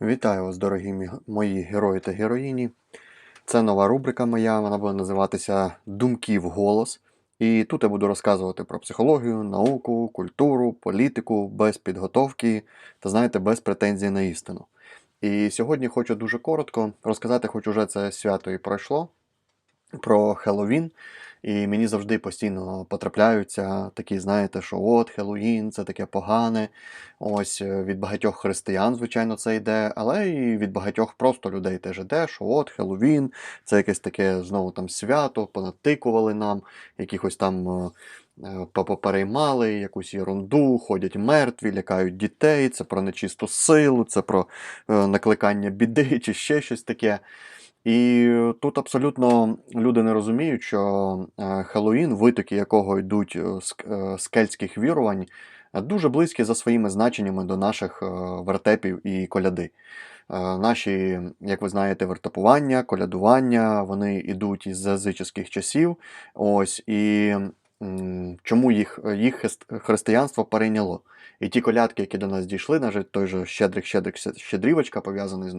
Вітаю вас, дорогі мої герої та героїні. Це нова рубрика моя, вона буде називатися Думки в голос. І тут я буду розказувати про психологію, науку, культуру, політику без підготовки та, знаєте, без претензій на істину. І сьогодні хочу дуже коротко розказати, хоч уже це свято і пройшло, про Хеллоуін. І мені завжди постійно потрапляються такі, знаєте, що от Хеллоуін, це таке погане. Ось е, від багатьох християн, звичайно, це йде, але і від багатьох просто людей теж йде, що от Хеллоуін, це якесь таке знову там свято, понатикували нам, якихось там е, е, якусь ерунду, ходять мертві, лякають дітей, це про нечисту силу, це про накликання біди чи ще щось таке. І тут абсолютно люди не розуміють, що Хеллоїн, витоки якого йдуть е, з скельських кельтських вірувань, е, дуже близькі за своїми значеннями до наших е, вертепів і коляди. Е, Наші, як ви знаєте, вертепування, колядування, вони йдуть із язичних часів. Ось, і чому їх, їх християнство перейняло? І ті колядки, які до нас дійшли, навіть той же Щедрик, Щедрик, Щедрівочка, пов'язаний з,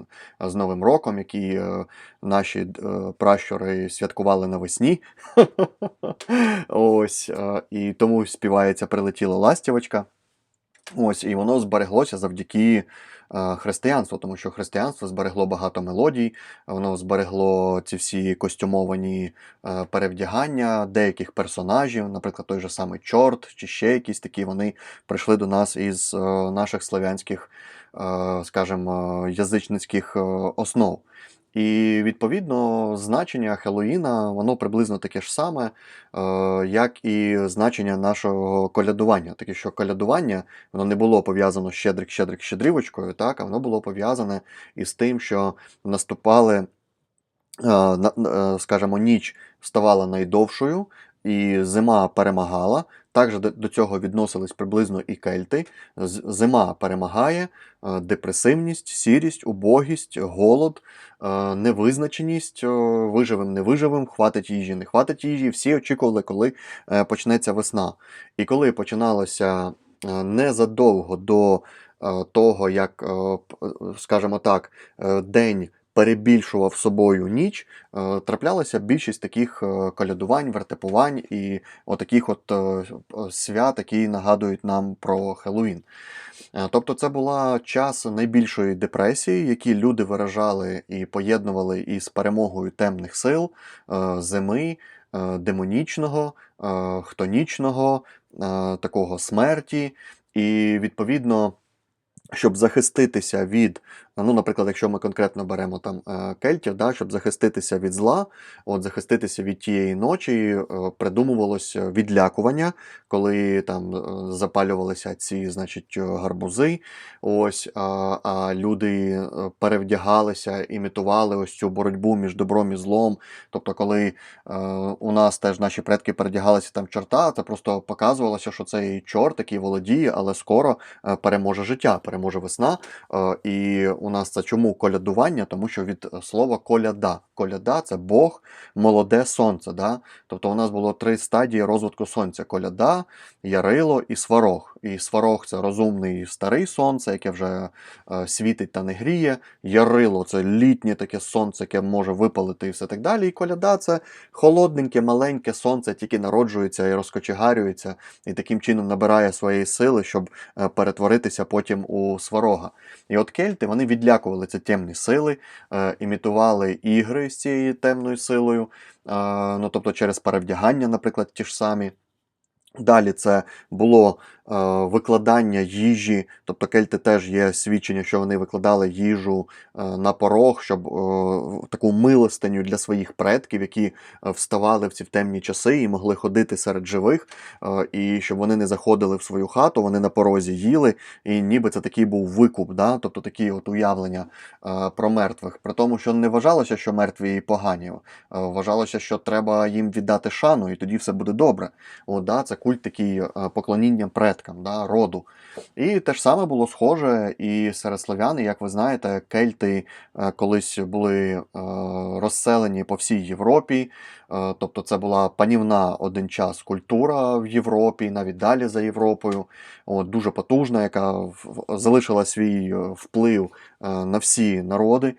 з Новим роком, який е, наші е, пращури святкували навесні. Ось, е, і тому співається Прилетіла ластівочка. Ось, і воно збереглося завдяки е, християнству, тому що християнство зберегло багато мелодій, воно зберегло ці всі костюмовані е, перевдягання деяких персонажів, наприклад, той же самий чорт чи ще якісь такі, вони прийшли до нас із е, наших славянських, е, скажімо, язичницьких е, основ. І відповідно значення Хеллоїна, воно приблизно таке ж саме, е, як і значення нашого колядування. Таке, що колядування воно не було пов'язано щедрик, щедрик, щедрівочкою, так, а воно було пов'язане із тим, що наступали, е, на- е, скажімо, ніч ставала найдовшою, і зима перемагала. Також до цього відносились приблизно і кельти. Зима перемагає, е, депресивність, сірість, убогість, голод, е, невизначеність, е, виживем, не виживем, хватить їжі, не хватить їжі. Всі очікували, коли почнеться весна. І коли починалося незадовго до того, як, скажімо так, день перебільшував собою ніч, е, траплялася більшість таких е, колядувань, вертепувань і отаких от е, свят, які нагадують нам про Хеллоуін. Тобто це була час найбільшої депресії, які люди виражали і поєднували із перемогою темних сил, зими, демонічного, хтонічного, такого смерті. І відповідно, щоб захиститися від, ну, наприклад, якщо ми конкретно беремо там е, кельтів, да, щоб захиститися від зла, от захиститися від тієї ночі, е, придумувалося відлякування, коли там е, запалювалися ці, значить, е, гарбузи. Ось, а, а люди е, перевдягалися, імітували ось цю боротьбу між добром і злом. Тобто, коли е, у нас теж наші предки передягалися там чорта, це просто показувалося, що цей чорт, який володіє, але скоро е, переможе життя, переможе весна. Е, І у нас це чому колядування? Тому що від е, слова коляда. Коляда це Бог, молоде сонце. Да? Тобто у нас було три стадії розвитку сонця: коляда, ярило і сварог. І сварог це розумний старий сонце, яке вже е, світить та не гріє. Ярило це літнє таке сонце, яке може випалити і все так далі. І коляда це холодненьке, маленьке сонце, тільки народжується і розкочегарюється, і таким чином набирає своєї сили, щоб е, перетворитися потім у сварога. І от кельти вони відлякували ці темні сили, е, імітували ігри з цією темною силою, е, ну тобто через перевдягання, наприклад, ті ж самі. Далі це було викладання їжі, тобто кельти теж є свідчення, що вони викладали їжу е, на порог, щоб е, таку милостиню для своїх предків, які е, вставали в ці темні часи і могли ходити серед живих, е, і щоб вони не заходили в свою хату, вони на порозі їли, і ніби це такий був викуп, да? тобто такі от уявлення е, про мертвих. При тому, що не вважалося, що мертві погані, е, вважалося, що треба їм віддати шану, і тоді все буде добре. О, да, це культ такий е, поклоніння предкам. Предкам, да, роду. І те ж саме було схоже і серед слов'ян, І, як ви знаєте, кельти е, колись були е, розселені по всій Європі. Е, Тобто це була панівна один час культура в Європі, навіть далі за Європою, От, дуже потужна, яка залишила свій вплив на всі народи.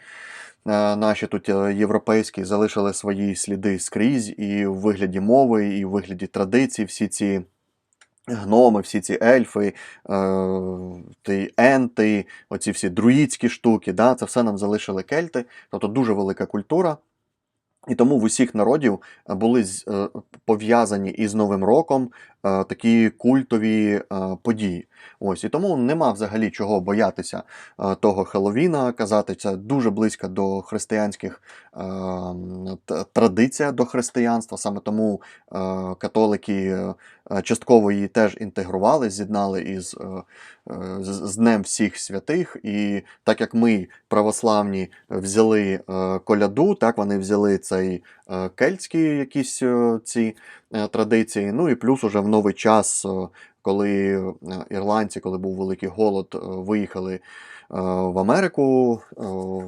Наші тут європейські залишили свої сліди скрізь і в вигляді мови, і в вигляді традицій, всі ці гноми, всі ці ельфи, е, ті енти, оці всі друїдські штуки, да, це все нам залишили кельти, тобто дуже велика культура. І тому в усіх народів е, були е, пов'язані із Новим роком такі культові події. Ось і тому нема взагалі чого боятися того Хеллоуіна. Казати це дуже близько до християнських м, т- традиція до християнства. Саме тому католики частково її теж інтегрували, з'єднали із е, е, з Днем всіх святих. І так як ми, православні, взяли е, коляду, так вони взяли цей е, кельтські якісь е, ці е, традиції. Ну і плюс уже в новий час, е, коли е, ірландці, коли був великий голод, е, виїхали е, в Америку, е,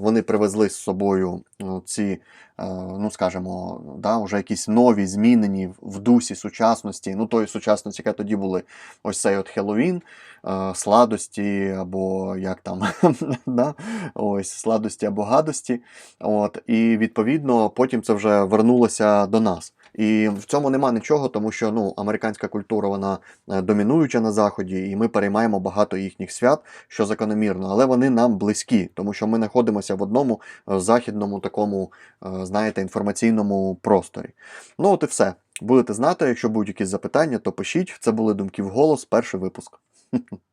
вони привезли з собою е, ці, е, ну скажімо, да, вже якісь нові, змінені в- дусі сучасності, ну тої сучасності, яка тоді були ось цей от Хеллоуін, е, сладості або як там, да? ось сладості або гадості. От, і відповідно потім це вже вернулося до нас. І в цьому нема нічого, тому що ну, американська культура вона е, домінуюча на заході, і ми переймаємо багато їхніх свят, що закономірно, але вони нам близькі, тому що ми знаходимося в одному е, західному такому, е, знаєте, інформаційному просторі. Ну, от і все. Будете знати, якщо будуть якісь запитання, то пишіть. Це були думки в голос, перший випуск.